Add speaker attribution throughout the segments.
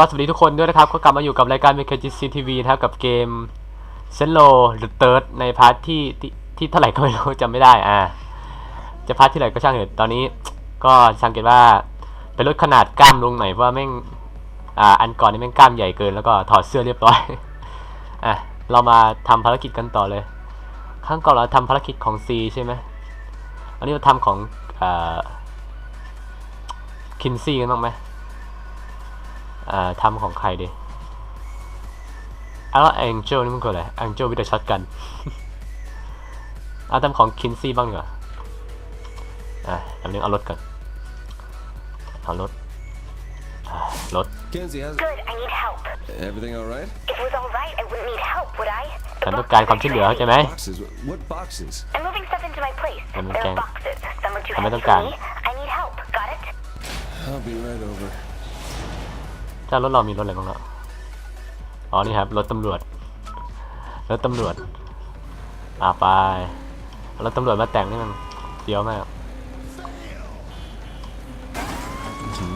Speaker 1: ก็สวัสดีทุกคนด้วยนะครับ ก็กลับมาอยู่กับรายการ MKGC TV นะครับ กับเกมเซนโลหรือเติร์ดในพาร์ทที่ที่ที่เท่าไหร่ก็ไม่รู้จำไม่ได้อ่าจะพาร์ทที่ไหนก็ช่างเถอะตอนนี้ก็สังเกตว่าเป็นลดขนาดกล้ามลงหน่อยเพราะว่าแม่งอ่าอันก่อนนี่แม่งกล้ามใหญ่เกินแล้วก็ถอดเสื้อเรียบร้อยอะเรามาทำภารกิจกันต่อเลยครั้งก่อนเราทำภารกิจของ C ใช่ไหมอันนี้เราทำของอ่าคินซี่กันบ้างไหม ทำของใครดีแล้วแองเจลนี่มันคืออะไรแองเจลวิดช็อตกันเอาทำของคินซี่บ้างดีกว่าอ่าทำเรื่องเอารถก่อนเอารถอ่ารถ
Speaker 2: Kenzie, how's
Speaker 3: Good, I need help.
Speaker 2: everything all right?
Speaker 3: If it was alright, I wouldn't need help, would I?
Speaker 1: ฉันต้องการความช่วยเหลือเข้าใจไหม
Speaker 2: Boxes? What boxes?
Speaker 3: I'm moving stuff into my place.
Speaker 1: Em
Speaker 3: There
Speaker 1: can-
Speaker 3: are boxes. Some are too
Speaker 1: Em
Speaker 3: heavy
Speaker 1: ต้อง
Speaker 3: for
Speaker 1: การ
Speaker 3: me. I need help. Got it?
Speaker 2: I'll be right over.
Speaker 1: ถ้ารถเรามีรถอะไรบ้างเนาะอ๋อนี่ครับรถตำรวจรถตำรวจ อ่าไปรถตำรวจมาแต่งนี่มันเฟี้ยวมาก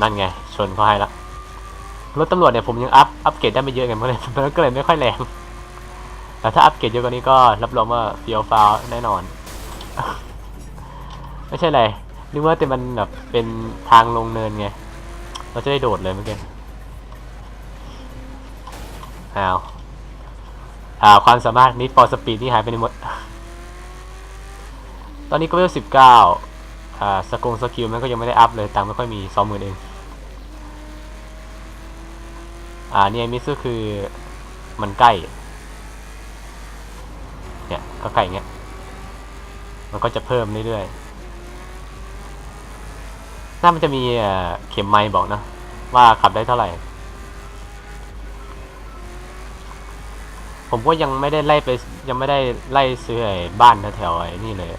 Speaker 1: นั่นไง ชนเขาให้ละรถตำรวจเนี่ยผมยังอัพอัพเกรดได้ไม่เยอะไงเมันเลยมันก็เลยไม่ค่อยแรงแต่ถ้าอัพเกรดเยอะกว่านี้ก็รับรองว่าเฟี้ยวฟ้าแน่นอน ไม่ใช่ไรนึกว่าแต่มันแบบเป็นทางลงเนินไง เราจะได้โดดเลยเมื่อกี้ อ้าวอ่าความสามารถนิด for speed นี่หายไปในหมด ตอนนี้ก็เวลสิบเก้าอ่าสกงสกิลมันก็ยังไม่ได้อัพเลยตังไม่ค่อยมีสองหมื่นเอง อ่าเนี่ยมิสก็คือมันใกล้ เนี่ยก็ใกล้เงี้ย มันก็จะเพิ่มเรื่อยๆน่ามันจะมีเอ่อเข็มไม้บอกนะ ว่าขับได้เท่าไหร่ ผมก็ยังไม่ได้ไล่ไป ยังไม่ได้ไล่ซื้อไอ้บ้านแถวๆไอ้นี่เลย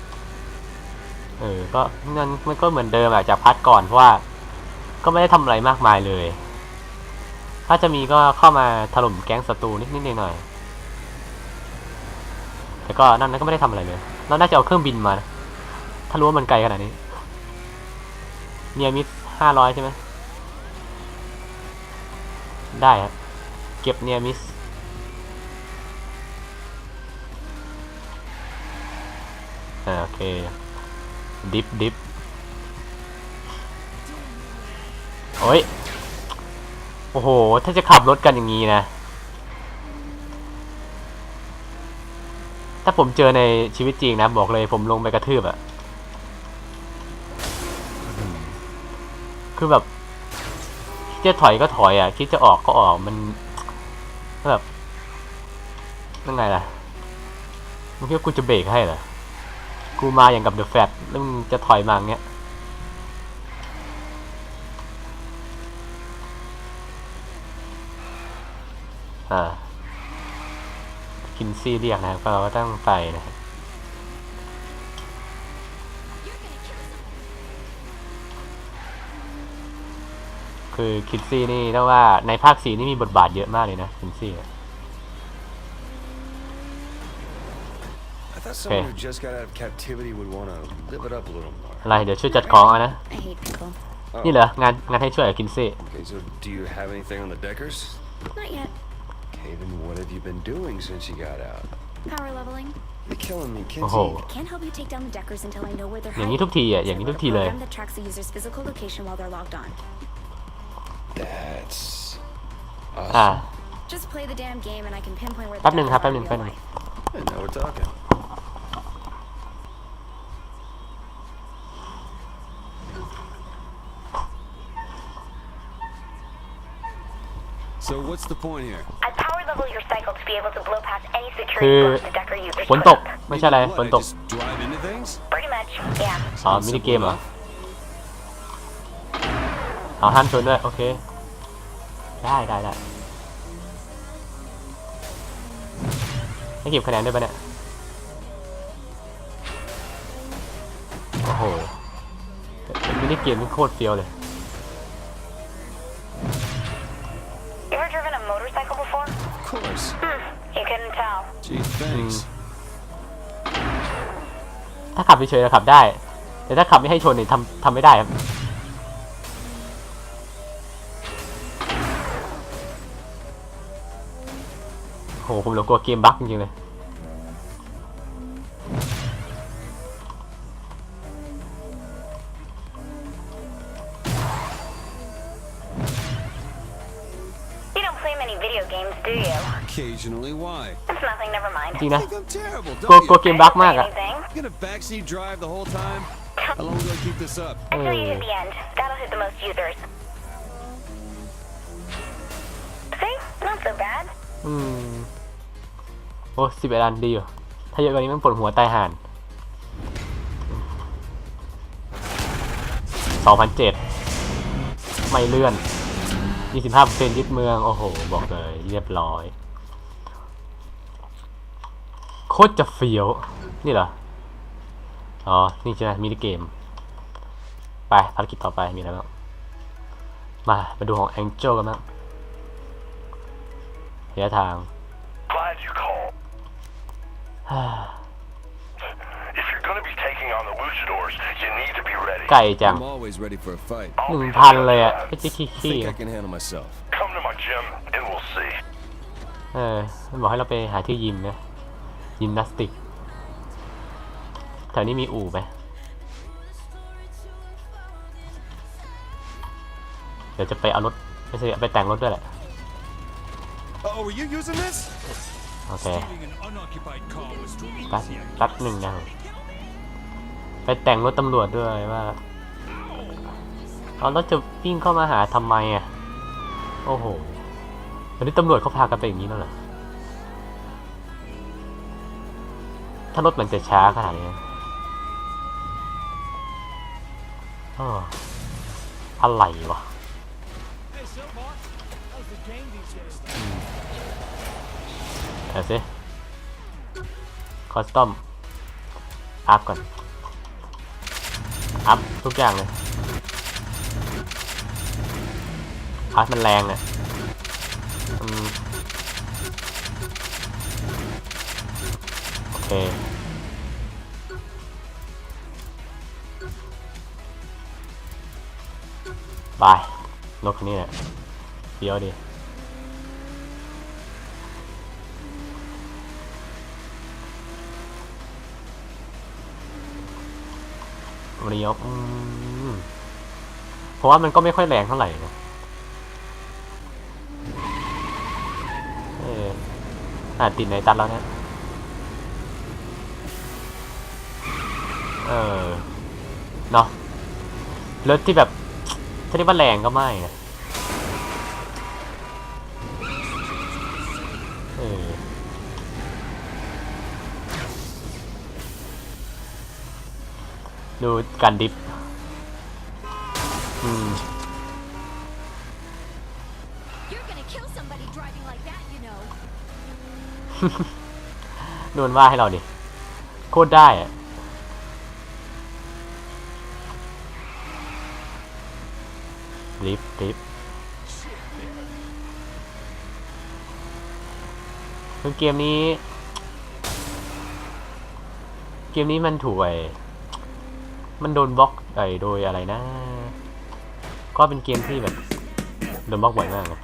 Speaker 1: เออ ก็มันมันก็เหมือนเดิมอะจากพัดก่อนเพราะว่า ก็ไม่ได้ทำอะไรมากมายเลย ถ้าจะมีก็เข้ามาถล่มแก๊งศัตรูนิดๆหน่อยๆแต่ก็นั่นก็ไม่ได้ทำอะไรเลยเราน่าจะเอาเครื่องบินมานะถ้ารู้ว่ามันไกลขนาดนี้เนียมิดห้าร้อยใช่ไหมได้ครับ เก็บเนียมิส อ่าโอเค ดิฟดิฟโอ้ย โอ้โห ถ้าจะขับรถกันอย่างนี้นะ ถ้าผมเจอในชีวิตจริงนะ บอกเลยผมลงไปกระทืบอะคือแบบคิดจะถอยก็ถอยอะ คิดจะออกก็ออกมันแบบยังไงล่ะมึงคิดว่ากูจะเบรกให้เหรอ กูมาอย่างกับเดอะแฟตแล้วมึงจะถอยมาอย่างเงี้ยอ่าคินซี่เรียกนะครับเราก็ต้องไปนะครับคือคิดซี่นี่เรียกว่าในภาคสีนี่มีบทบาทเยอะมากเลยนะคิดซี่
Speaker 2: little more.
Speaker 1: อะไรเดี๋ยวช่วยจัดของเอานะ
Speaker 4: I hate people.
Speaker 1: นี่เหรองานงานให้ช่วยกับคินซี่
Speaker 2: Okay, so do you have anything on the Deckers?
Speaker 4: Not yet.
Speaker 2: Okay, then what have you been doing since you got out?
Speaker 4: Power leveling.
Speaker 2: You're killing me,
Speaker 1: โอ้โห
Speaker 2: Kenzie.
Speaker 4: Can't help you take down the Deckers until I know where they're
Speaker 1: อย่างนี้
Speaker 4: hiding.
Speaker 1: ทุกทีอ่ะ อย่าง
Speaker 4: So
Speaker 1: นี้
Speaker 4: I
Speaker 1: ทุก
Speaker 4: wrote
Speaker 1: ที
Speaker 4: a
Speaker 1: เลย
Speaker 4: program that tracks the user's physical location while they're logged on.
Speaker 2: That's
Speaker 1: อ่า
Speaker 2: awesome.
Speaker 4: Just play the damn game and I can pinpoint where the
Speaker 1: แป๊บหนึ่งครับ
Speaker 4: Deckers
Speaker 1: แป๊บ
Speaker 4: are
Speaker 1: หนึ่ง
Speaker 4: in
Speaker 1: แป๊บ
Speaker 4: real
Speaker 1: หนึ่ง
Speaker 4: life.
Speaker 2: And now we're talking. So what's the point here?
Speaker 3: I power level your cycle to be able to blow past any
Speaker 1: คื
Speaker 3: security
Speaker 1: อ
Speaker 3: blocks the Decker users
Speaker 1: ฝน
Speaker 3: put
Speaker 1: ตก
Speaker 3: up.
Speaker 1: ไม่ใช่อะไรฝ
Speaker 2: What,
Speaker 1: น
Speaker 2: I
Speaker 1: ตก
Speaker 2: just drive into things?
Speaker 3: Pretty much, yeah.
Speaker 1: อ๋อ
Speaker 2: Sounds
Speaker 1: มินิ
Speaker 2: simple
Speaker 1: เกมเหรอ
Speaker 2: enough.
Speaker 1: เอาห้ามชนด้วย โอเค ได้ได้ได้ให้เก็บคะแนนด้วยปะเนี่ย โอ้โหเป็นมินิเกมที่โคตรเฟี้ยวเลย
Speaker 2: course.
Speaker 3: You couldn't tell.
Speaker 2: Gee, thanks.
Speaker 1: ถ้าขับเฉยๆเราขับได้ แต่ถ้าขับไม่ให้ชนเนี่ยทำทำไม่ได้ครับ โห ผมหลงกลัวเกมบั๊กจริงๆเลย ริง
Speaker 2: I
Speaker 1: นะ
Speaker 2: think I'm terrible,
Speaker 1: กลัว
Speaker 2: don't
Speaker 1: กลัว
Speaker 2: you?
Speaker 1: เกมบั๊กมากอะ
Speaker 3: Anything?
Speaker 2: You gonna backseat drive the whole time? How long do I keep this up?
Speaker 3: Until you
Speaker 1: Oh.
Speaker 3: hit the end. That'll hit the most users. See? Not so bad.
Speaker 1: อืม โอ้สิบเอ็ดอันดีอยู่ ถ้าเยอะกว่านี้มันปวดหัวตายห่านสองพันเจ็ดไม่เลื่อนยี่สิบห้าเปอร์เซ็นต์ยึดเมือง โอ้โห บอกเลย เรียบร้อย โคตรจะเฟี้ยว นี่เหรอ อ๋อ นี่ใช่ไหมมินิเกม ไปภารกิจต่อไปมีอะไรบ้างมา มาดูของ Angel กันบ้างระยะทาง
Speaker 5: Glad you called. If you're gonna be taking on the luchadors, you need to be ready.
Speaker 1: ไก่จัง
Speaker 2: I'm always ready for a fight.
Speaker 1: หนึ่งพันเลยอะไม่ใช่ขี้ขี้
Speaker 2: Think I can handle myself.
Speaker 5: Come to my gym and we'll see.
Speaker 1: เออมันบอกให้เราไปหาที่ยิมนะ ยิมนาสติกแถวนี้มีอู่ไหมเดี๋ยวจะไปเอารถไม่ใช่ไปแต่งรถด้วยแหละ
Speaker 2: Oh, were you using this?
Speaker 1: โอเค
Speaker 6: Stealing an unoccupied car was too
Speaker 1: แป๊บ
Speaker 6: easy.
Speaker 1: แป๊บหนึ่งนะครับไปแต่งรถตำรวจด้วยว่าเอาแล้วจะวิ่งเข้ามาหาทำไมอะ โอ้โหตอนนี้ตำรวจเขาพากันไปอย่างนี้แล้วเหรอ ถ้ารถมันจะช้าขนาดนี้เอออะไรวะเดี๋ยสิคอสตอม อัพก่อน อัพทุกอย่างเลย อัพมันแรงอะอื บายรถคันนี้แหละเดี๋ยวดิเรียวอืมเพราะว่ามันก็ไม่ค่อยแรงเท่าไหร่นะเอออ่าติดในตัดแล้วเนี่ย เออ เนาะ รถที่แบบถ้าเรียกว่าแรงก็ไม่นะเออดูการดิฟอืม
Speaker 4: You're gonna kill somebody driving like that, you know.
Speaker 1: นวลว่าให้เราดิ โคตรได้อะ ลิฟต์ลิฟต์คือเกมนี้ เกมนี้มันถูกไอ้มันโดนบล็อกไอ้โดยอะไรนะ ก็เป็นเกมที่แบบโดนบล็อกบ่อยมากเลย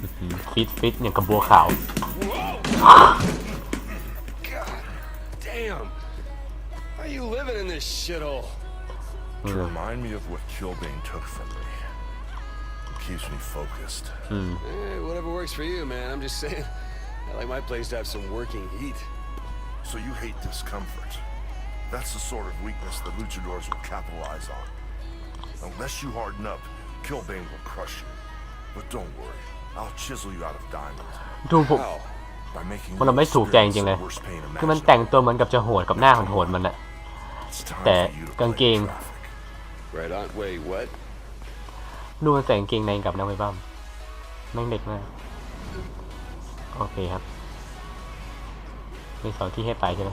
Speaker 1: อื้อหือฟิตฟิตอย่างกับบัวขาว
Speaker 2: Damn. How you living in this shithole?
Speaker 5: To remind me of what Kilbane took from me. It keeps me focused.
Speaker 2: Eh, whatever works for you, man. I'm just saying. I like my place to have some working heat.
Speaker 5: So you hate discomfort. That's the sort of weakness the luchadors will capitalize on. Unless you harden up, Kilbane will crush you. But don't worry, I'll chisel you out of diamond
Speaker 1: ดูผม
Speaker 2: How?
Speaker 5: by making
Speaker 1: มันเราไม่ถูกใจจริงๆเลย
Speaker 5: the worst pain
Speaker 1: คือมัน
Speaker 5: imaginable.
Speaker 1: แต่งตัวเหมือนกับจะโหดกับหน้าโหดๆมันอะ
Speaker 5: It's time
Speaker 1: แต่
Speaker 5: for you to
Speaker 1: กางเก
Speaker 5: play
Speaker 1: ง
Speaker 5: traffic.
Speaker 2: Right on. Wait, what?
Speaker 1: ดูมันใส่กางเกงในกับนักมวยบ้ามแม่งเด็กมาก โอเคครับ มีสองที่ให้ไปใช่ไหม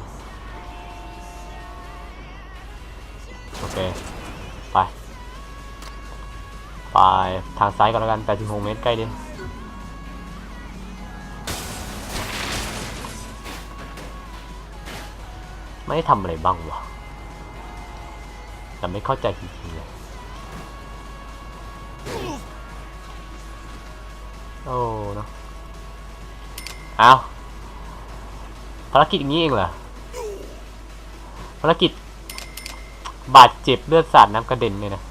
Speaker 1: โอเค ไป ไป ทางซ้ายก็แล้วกัน 86 เมตรใกล้ดิไม่ได้ทำอะไรบ้างวะแต่ไม่เข้าใจจริงๆเลย โอ้เนอะอ้าวภารกิจอย่างนี้เองเหรอ ภารกิจ บาดเจ็บเลือดสาดน้ำกระเด็นเนี่ยนะ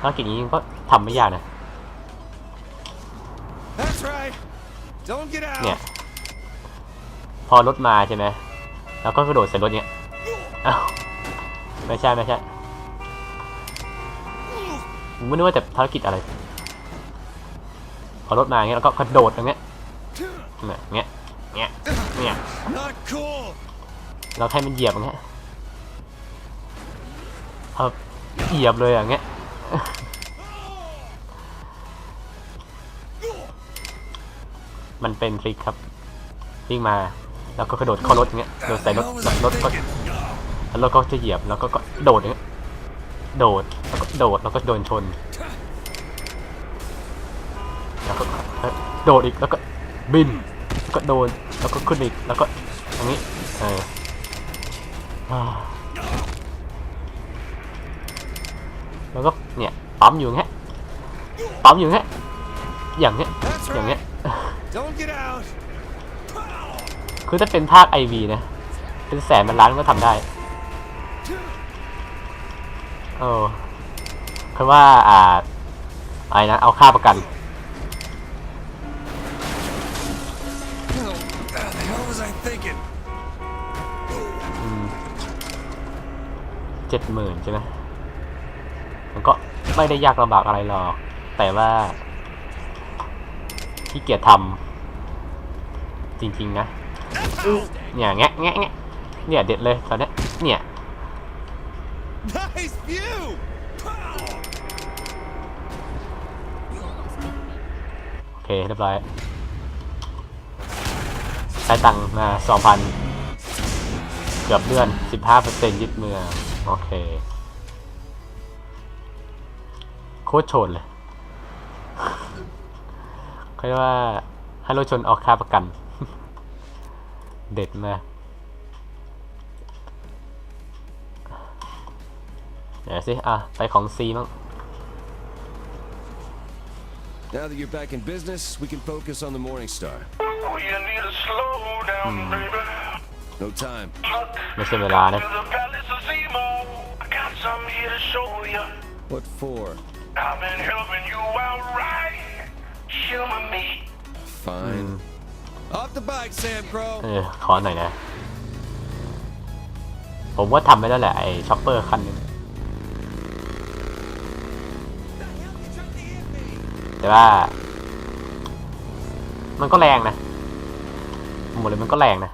Speaker 1: ภารกิจนี้ก็ทำไม่ยากนะ
Speaker 2: That's right. Don't get out.
Speaker 1: เนี่ย พอรถมาใช่ไหมแล้วก็กระโดดใส่รถเนี่ยอ้าวไม่ใช่ ไม่ใช่ผม ไม่รู้ว่าแต่ภารกิจอะไรพอรถมาอย่างเงี้ยแล้วก็กระโดดอย่างเงี้ยเนี่ยเงี้ยเงี้ยเนี่ยเราให้มันเหยียบอย่างเงี้ยเอาเหยียบเลยอย่างเงี้ยมันเป็นทริคครับวิ่งมาแล้วก็กระโดดเข้ารถอย่างเงี้ยโดดใส่รถรถก็แล้วรถก็จะเหยียบแล้วก็ก็โดดอย่างเงี้ยโดด แล้วก็โดดแล้วก็โดนชน แล้วก็เอ้ยโดดอีกแล้วก็บินแล้วก็โดนแล้วก็ขึ้นอีกแล้วก็อย่างนี้เอออ่าแล้วก็เนี่ยปั๊มอยู่อย่างเงี้ยปั๊มอยู่อย่างเงี้ยอย่างเงี้ย
Speaker 2: That's
Speaker 1: อย่างเงี้ย
Speaker 2: right. Don't get out.
Speaker 1: คือถ้าเป็นภาคไอวีนะ เป็นแสนเป็นล้านก็ทำได้ เออ คือว่าอ่าอะไรนะ เอาค่าประกัน
Speaker 2: What the hell was I thinking?
Speaker 1: เจ็ดหมื่นใช่ไหมมันก็ไม่ได้ยากลำบากอะไรหรอก แต่ว่าขี้เกียจทำจริง ๆ นะ เนี่ยแงะแงะแงะเนี่ยเด็ดเลยตอนเนี้ยเนี่ย
Speaker 2: Nice view.
Speaker 1: โอ เคเรียบร้อยใช้ตังค์มาสองพันเกือบเดือนสิบห้าเปอร์เซ็นยึดเมืองโอเค โคตรชนเลยเขาเรียกว่าให้รถชนออกค่าประกัน เด็ดมากเดี๋ยวสิ อะ ไปของซีมั้ง
Speaker 2: Now that you're back in business, we can focus on the Morning Star.
Speaker 7: Oh, you need to slow down, baby.
Speaker 2: No time.
Speaker 7: Look
Speaker 1: ไม่ใช่เวลานะ
Speaker 7: to the palace of Zemo. I got something here to show you.
Speaker 2: What for?
Speaker 7: I've been helping you out right. Humor me.
Speaker 2: Fine. Off the bike, Sam Crow.
Speaker 1: เออ ขอหน่อยนะ ผมว่าทำไม่ได้แหละ ไอช็อปเปอร์คันหนึง แต่ว่า มันก็แรงนะหมดเลยมันก็แรงนะ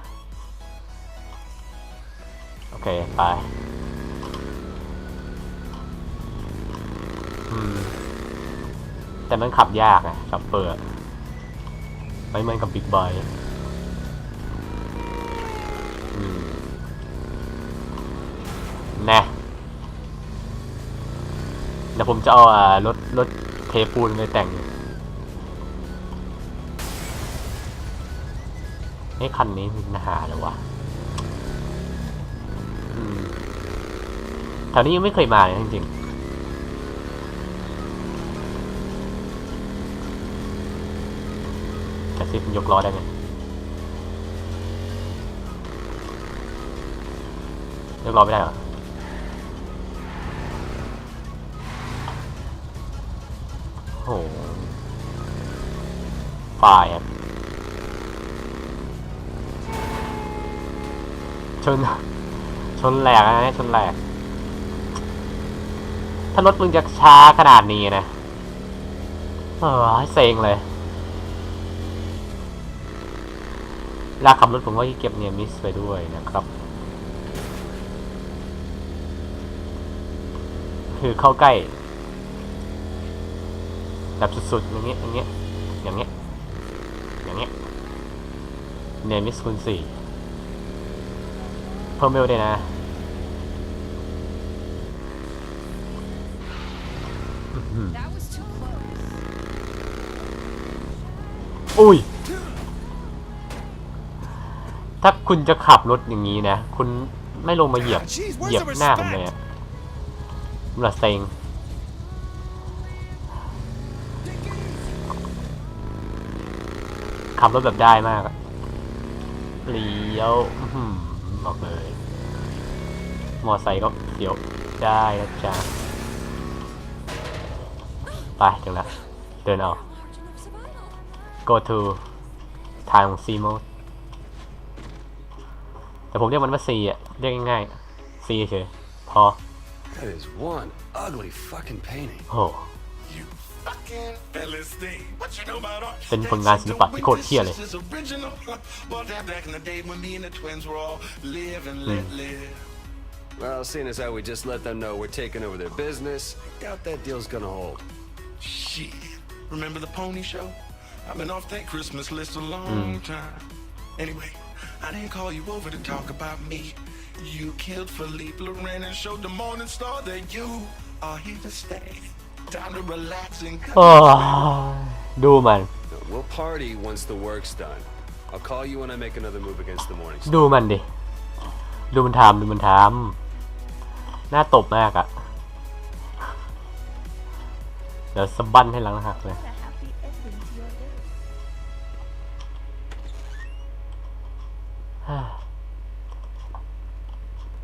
Speaker 1: โอเค ไปแต่มันขับยากนะช็อปเปอร์ไม่เหมือนกับบิ๊กบอืมแน่เดี๋ยวผมจะเอารถรถ เทปูนไปแต่งไอ้คันนี้มีปัญหาเหรอวะแถวนี้ยังไม่เคยมาเลยจริงๆแต่ซิมันยกล้อได้ไหมยกล้อไม่ได้เหรอ หฝ่ายครับชน ชนแหลกนะเนี่ยชนแหลก ถ้ารถมึงจะช้าขนาดนี้นะ เออเซ็งเลยลากขับรถผมก็เก็บเนียมิสไปด้วยนะครับ คือเข้าใกล้ แบบสุดๆอย่างเงี้ยอย่างเงี้ยอย่างเงี้ยอย่างเงี้ยเนมิสคูณสี่เพิ่มเวลด้วยนะอุ้ย ถ้าคุณจะขับรถอย่างนี้นะ คุณไม่ลงมาเหยียบ เหยียบหน้าผมเลยอะผมละเซ็ง ขับรถแบบได้มากอะเลี้ยวอื้อหือบอกเลย มอไซค์ก็เดี๋ยวได้นะจ๊ะไปถึงละเดินเอา
Speaker 4: Margin of survival.
Speaker 1: go to ทางซีโมดแต่ผมเรียกมันว่า C อะ เรียกง่ายๆ C เฉยพอ
Speaker 2: That is one ugly fucking painting.
Speaker 1: โอ้โห
Speaker 7: You fucking Philistine. What you know about art?
Speaker 1: เป็นผลงานศิลปะที่โคตรเที่ยเลย
Speaker 7: This is original. Well, that back in the day when me and the twins were all live and let live.
Speaker 2: Well, seeing as how we just let them know we're taking over their business, I doubt that deal's gonna hold.
Speaker 7: Shit. Remember the pony show? I've been off that Christmas list a long time. Anyway, I didn't call you over to talk about me. You killed Philippe Loren and showed the Morning Star that you are here to stay. Time to relax and
Speaker 1: โอ้ยดูมัน
Speaker 2: No, we'll party once the work's done. I'll call you when I make another move against the morning. Star.
Speaker 1: ดูมันดิ ดูมันทำดูมันทำหน้าตบมากอะเดี๋ยวสะบั้นให้หลังหักเลย
Speaker 4: A happy ending to your day.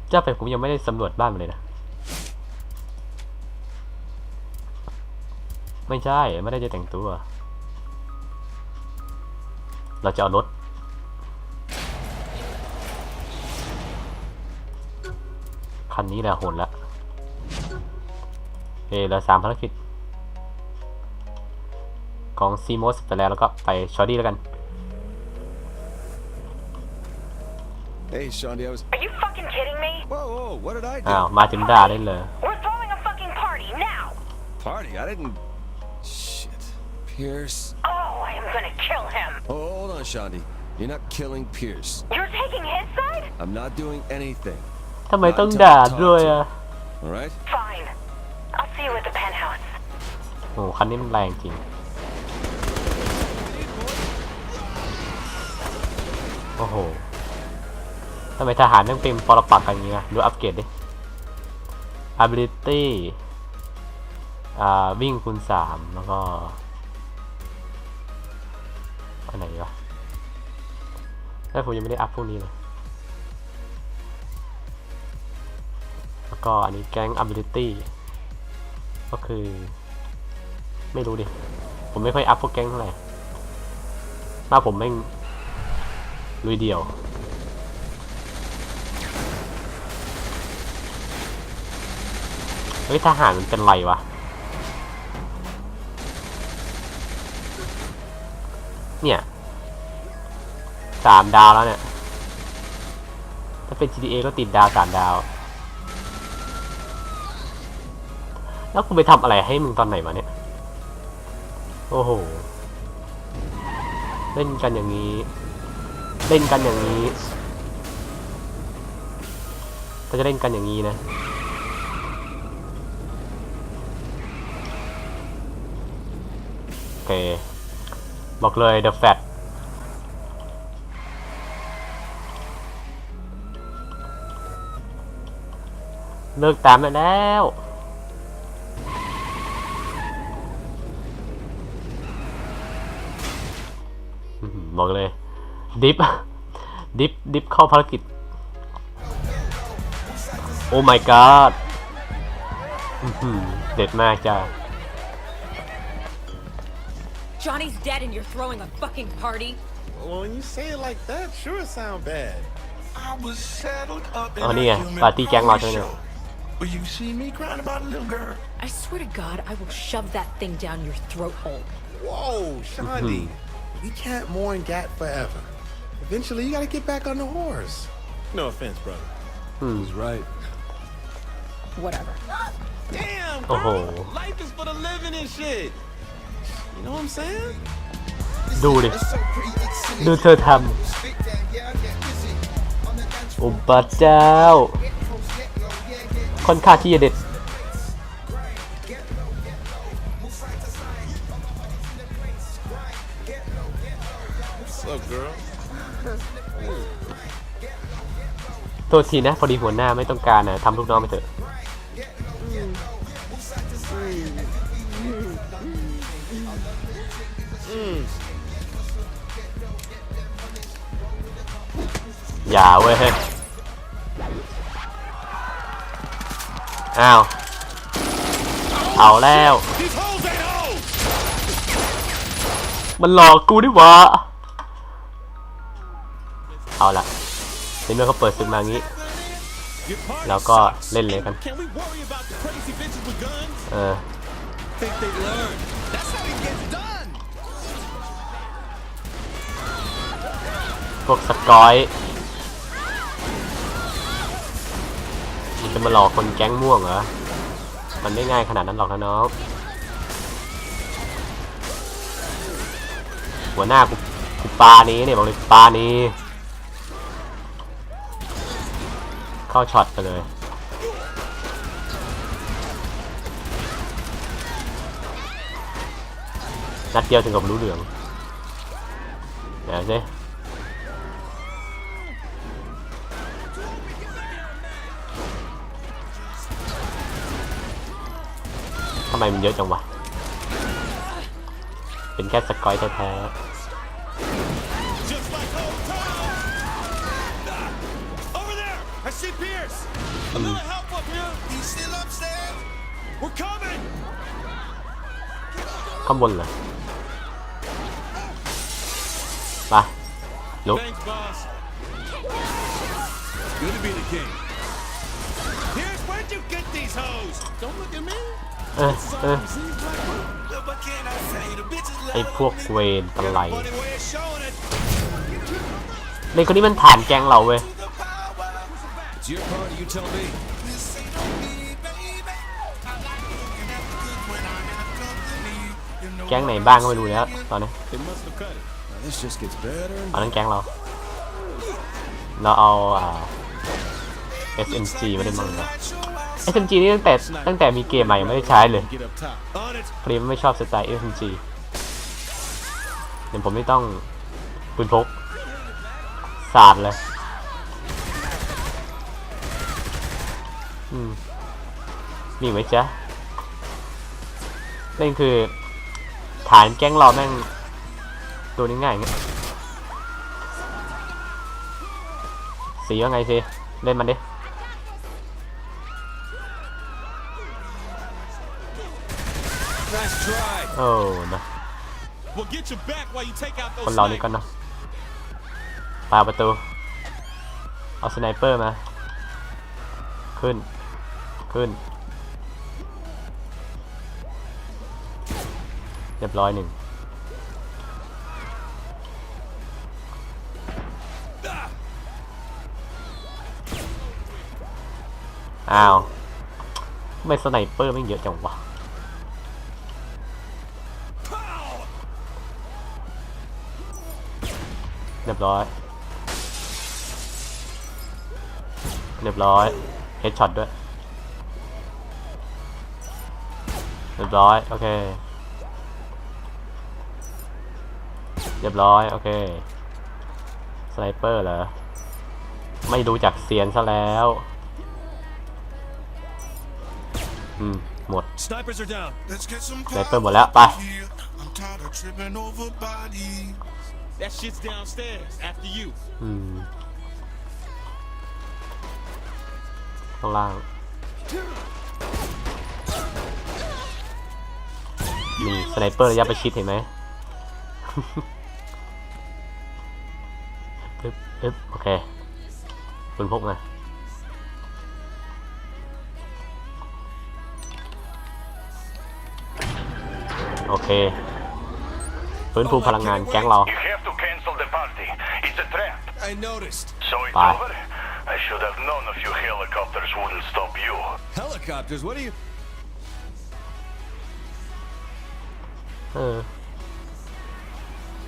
Speaker 1: เจ้าเป็ดผมยังไม่ได้สำรวจบ้านมันเลยนะ ไม่ใช่ ไม่ได้จะแต่งตัว เราจะเอารถ คันนี้แหละโหนละเอเหลือสามภารกิจ ของซีโมสไปแล้วแล้วก็ไปชอดี้แล้วกัน
Speaker 2: Hey, Shawnee, I was.
Speaker 3: Are you fucking kidding me?
Speaker 2: Whoa, whoa, what did I do?
Speaker 1: อ้าว มาถึงด่าได้เลย
Speaker 3: We're throwing a fucking party now.
Speaker 2: Party? I didn't. Shit. Pierce.
Speaker 3: Oh, I am gonna kill him.
Speaker 2: Oh, hold on, Shawnee. You're not killing Pierce.
Speaker 3: You're taking his side?
Speaker 2: I'm not doing anything.
Speaker 1: ทำไมต้องด่าด้วยอะ
Speaker 2: All right?
Speaker 3: Fine. I'll see you at the penthouse.
Speaker 1: โอ้โหคันนี้มันแรงจริง โอ้โหทำไมทหารต้องเป็นปรปักษ์กันอย่างนี้นะดูอัปเกรดดิ ability อ่าวิ่งคูณสามแล้วก็ แล้วผมยังไม่ได้อัพพวกนี้เลย แล้วก็อันนี้แก๊ง ability ก็คือ ไม่รู้ดิ ผมไม่ค่อยอัพพวกแก๊งเท่าไหร่มาผมแม่งลุยเดียวเฮ้ยทหารมันเป็นไรวะ เนี่ย สามดาวแล้วเนี่ย ถ้าเป็น GTA ก็ติดดาวสามดาว แล้วกูไปทำอะไรให้มึงตอนไหนวะเนี่ย โอ้โห เล่นกันอย่างนี้ เล่นกันอย่างนี้ถ้าจะเล่นกันอย่างนี้นะโอเค บอกเลย The Fat เลิกตามไปแล้วอื้อหือบอกเลย ดิฟ ดิฟ ดิฟเข้าภารกิจ โอ้ my god อื้อหือเด็ดมากจ้า
Speaker 8: Johnny's dead and you're throwing a fucking party?
Speaker 9: Well, when you say it like that, sure it sound bad.
Speaker 7: I was saddled up in
Speaker 1: Oh,
Speaker 7: a
Speaker 1: yeah.
Speaker 7: human
Speaker 1: Party gang
Speaker 7: pony
Speaker 1: lock, isn't it?
Speaker 7: show. But you see me crying about a little girl.
Speaker 8: I swear to God, I will shove that thing down your throat hole.
Speaker 9: Whoa, Shandi. We can't mourn Gat forever. Eventually, you gotta get back on the horse. No offense, brother.
Speaker 2: He's right.
Speaker 8: Whatever.
Speaker 9: Damn,
Speaker 1: Oh.
Speaker 9: girl. Life is for the living and shit. You know what I'm saying?
Speaker 1: ดูดิ ดูเธอทำโอ้พระเจ้า ค่อนข้างที่จะเด็ด โทษทีนะ พอดีหัวหน้าไม่ต้องการนะทำลูกน้องไปเถอะ อย่าเว้ย อ้าว เอาแล้ว มันหลอกกูดิวะ เอาละในเมื่อเขาเปิดซึกมางี้ แล้วก็เล่นเลยกัน เออพวกสกอย จะมาหลอกคนแก๊งม่วงเหรอ มันไม่ง่ายขนาดนั้นหรอกนะน้อง หัวหน้ากูกูปานี้เนี่ยบอกเลยปานี้ เข้าช็อตไปเลยนัดเดียวถึงกับรู้เหลืองเดี๋ยวสิำไมมันเยอะจังวะ เป็นแค่สกอยแท้
Speaker 6: Just like old times. Ah, Over there! I see Pierce! A little help up here! He's still upstairs! We're coming!
Speaker 1: ๆข้างบนเหรอไปลุก
Speaker 6: Thanks, boss. Good to be the king. Pierce, where'd you get these hoes? Don't look at me.
Speaker 1: เอ้พวกเวนตะไลในคนนี้มันฐานแกงเราเว้ยแก๊งไหนบ้างก็ไม่รู้แล้วตอนนี้ตอนนั้นแก๊งเรา เราเอา SMG มาได้มั้งเนะ SMG นี่ตั้งแต่ตั้งแต่มีเกมใหม่ไม่ได้ใช้เลยพอดีไม่ชอบสไตล์ SMG เดี๋ยวผมไม่ต้องปืนพกสาดเลยอืมมีไหมจ๊ะนั่นคือ ฐานแก๊งเราแม่งดูง่ายๆอย่างเงี้ยสีว่าไงสิเล่นมันดิ
Speaker 6: try.
Speaker 1: โอ้นะ
Speaker 6: We'll get you back while you take out
Speaker 1: คน
Speaker 6: those
Speaker 1: เรานี่ก็
Speaker 6: snipers.
Speaker 1: เนาะปาประตู เอาสไนเปอร์มา ขึ้น ขึ้น เรียบร้อยหนึ่งอ้าวทำไมสไนเปอร์ไม่งเยอะจังวะ รียบร้อย เรียบร้อยเฮดช็อตด้วย เรียบร้อย โอเค เรียบร้อย โอเค สไนเปอร์เหรอ ไม่ดูจากเสียนซะแล้ว อืม หมด
Speaker 6: Snipers are down.
Speaker 7: Let's get some
Speaker 1: สไนเปอร์หมดแล้ว ไป
Speaker 6: That shit's downstairs after you.
Speaker 1: อืมข้างล่างนี่สไนเปอร์ระยะประชิดเห็นไหมอึ๊บอึ๊บโอเคปืนพกมาโอเคฟื้นฟูพลังงานแก๊งเรา
Speaker 5: You have to cancel the party. It's a trap.
Speaker 6: I noticed.
Speaker 5: So it's
Speaker 1: Bye.
Speaker 5: over? I should have known a few helicopters wouldn't stop you.
Speaker 6: Helicopters, what are you?
Speaker 1: เออ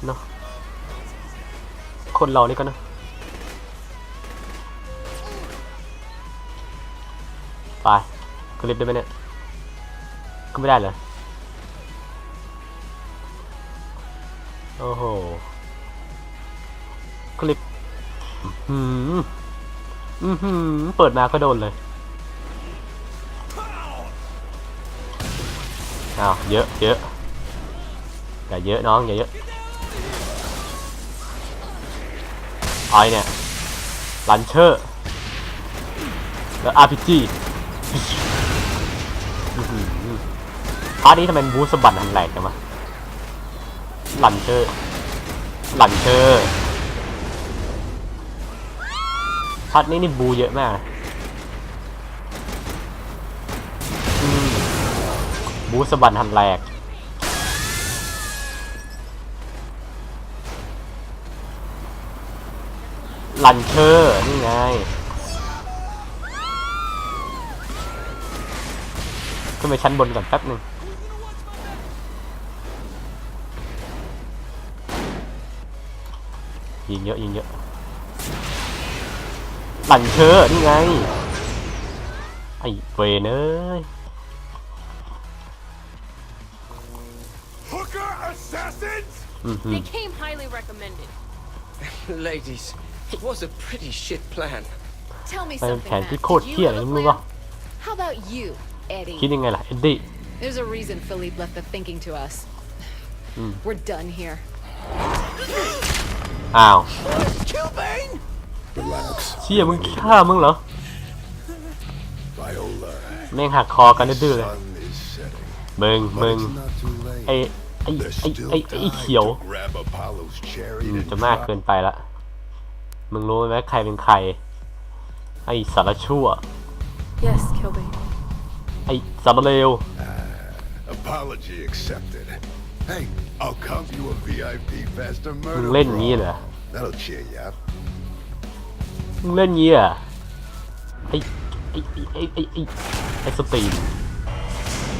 Speaker 1: เนาะคนเรานี่ก็เนอะไปขึ้นลิฟต์ได้ไหมเนี่ยก็ไม่ได้เลยโอ้โห ขึ้นลิฟต์อื้อหืออือหือเปิดมาก็โดนเลยอ้าวเยอะเยอะอย่าเยอะน้องอย่าเยอะไอ้เนี่ยลันเชอร์แล้ว RPG อื้อหือพาร์ทนี้ทำไมบูสบัดหันแหลกจังวะลันเชอร์ลันเชอร์ พาร์ทนี้นี่บูเยอะมากบูสะบัดหันแหลกลันเชอร์ นี่ไงขึ้นไปชั้นบนก่อนแป๊บหนึ่งยิงเยอะยิงเยอะ ลันเชอร์ นี่ไง ไอ้เวนเอ้ย
Speaker 5: Hooker assassins!
Speaker 1: อื้อหือ
Speaker 8: They came highly recommended.
Speaker 6: Ladies, it was a pretty shit plan.
Speaker 4: Tell me
Speaker 1: เป็น
Speaker 4: something,
Speaker 1: แผน
Speaker 4: Matt.
Speaker 1: ที่โคตร
Speaker 4: Did
Speaker 1: เที่ย
Speaker 4: you
Speaker 1: เลย
Speaker 4: have a
Speaker 1: มึงรู้ปะ
Speaker 4: plan? How about you, Eddie?
Speaker 1: คิดยังไงล่ะ เอ็ดดี้
Speaker 4: There's a reason Philippe left the thinking to us. We're done here.
Speaker 1: อ้าว
Speaker 6: Kill Bane!
Speaker 2: Relax.
Speaker 1: เชี่ยมึงฆ่ามึงเหรอ
Speaker 2: Viola.
Speaker 1: แม่งหักคอกันดื้อๆเลย
Speaker 2: Sun is setting.
Speaker 1: มึงมึง
Speaker 2: It's not too late.
Speaker 1: ไอ้ไอ้
Speaker 2: There's
Speaker 1: ไอ้
Speaker 2: still
Speaker 1: ไอ้ไอ้เขียว
Speaker 2: time to grab Apollo's
Speaker 1: อื
Speaker 2: chariot
Speaker 1: ม
Speaker 2: and
Speaker 1: จะมาก
Speaker 2: drop
Speaker 1: เกินไปละมึงรู้ไหมใครเป็นใคร ไอ้สารชั่ว
Speaker 8: Yes, Kilbane.
Speaker 1: ไอ้สารเลว
Speaker 2: Apology accepted. Hey, I'll comp you a VIP faster
Speaker 1: มึ
Speaker 2: murder.
Speaker 1: งเล่นงี้เหรอ
Speaker 2: brawl. That'll cheer you up.
Speaker 1: มึงเล่นเงี้เหรอะไอ้ไอ้ไอ้ไอ้ไอ้ไอ้สตรีม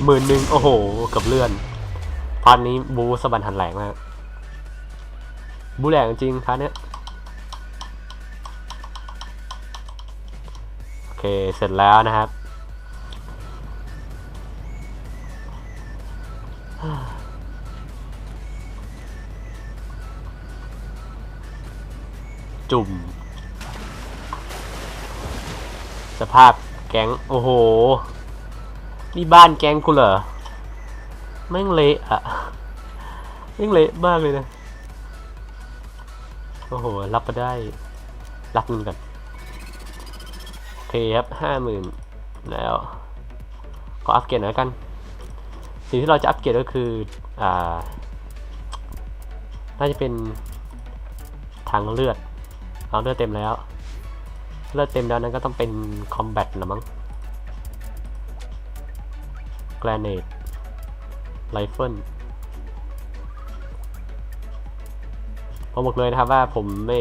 Speaker 1: หมื่นหนึ่งโอ้โหกับเลื่อนพาร์ทนี้บูสะบันหันแหลกมากบูแหลกจริงพาร์ทเนี้ยโอเคเสร็จแล้วนะครับจุ่ม สภาพแก๊งโอ้โห นี่บ้านแก๊งกูเหรอแม่งเละอะแม่งเละมากเลยนะ โอ้โห รับมาได้ รับเงินกันโอเคครับห้าหมื่นแล้วก็อัปเกรดหน่อยกัน สิ่งที่เราจะอัปเกรดก็คือ อ่า น่าจะเป็นทางเลือดเอาเลือดเต็มแล้ว เลือดเต็มแล้วนั้นก็ต้องเป็นคอมแบทละมั้งแกรเนตไรเฟิลผมบอกเลยนะครับว่าผมไม่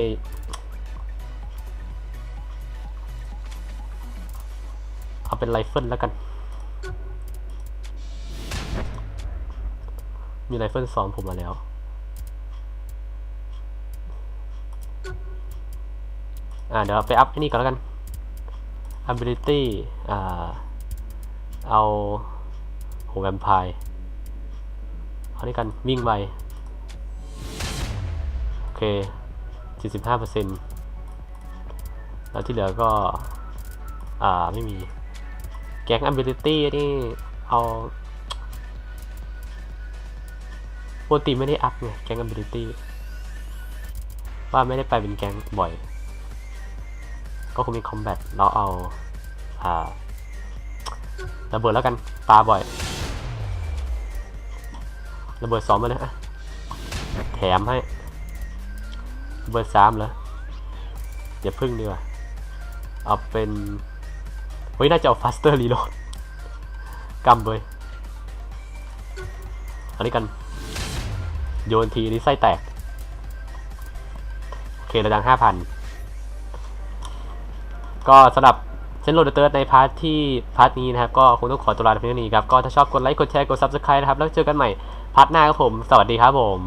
Speaker 1: เอาเป็นไรเฟิลแล้วกัน มีไรเฟิลสองผมมาแล้ว อ่าเดี๋ยวไปอัพไอ้นี่ก่อนแล้วกัน ability อ่าเอาโหแวมไพร์เอานี่กันวิ่งไปโอเค 75%แล้วที่เหลือก็ อ่า ไม่มี แก๊ง ability นี่ เอาปกติไม่ได้อัพไงแก๊ง ability ว่าไม่ได้ไปเป็นแก๊งบ่อย ก็คงมีคอมแบทแล้วเอาอ่าระเบิดแล้วกันปาบ่อยระเบิดสองมาเลยอะแถมให้ระเบิดสามเหรออย่าพึ่งดีกว่าเอาเป็นเฮ้ยน่าจะเอา faster reload กำเบยอันนี้กัน โยนทีนี้ไส้แตก โอเค ระดังห้าพัน ก็สำหรับเซนโรดเตอร์ในพาร์ทที่พาร์ทนี้นะครับ ก็คงต้องขอตัวลาไปเพียงเท่านี้ครับ ก็ถ้าชอบกดไลค์กดแชร์กด Subscribe นะครับ แล้วเจอกันใหม่พาร์ทหน้าครับผม สวัสดีครับผม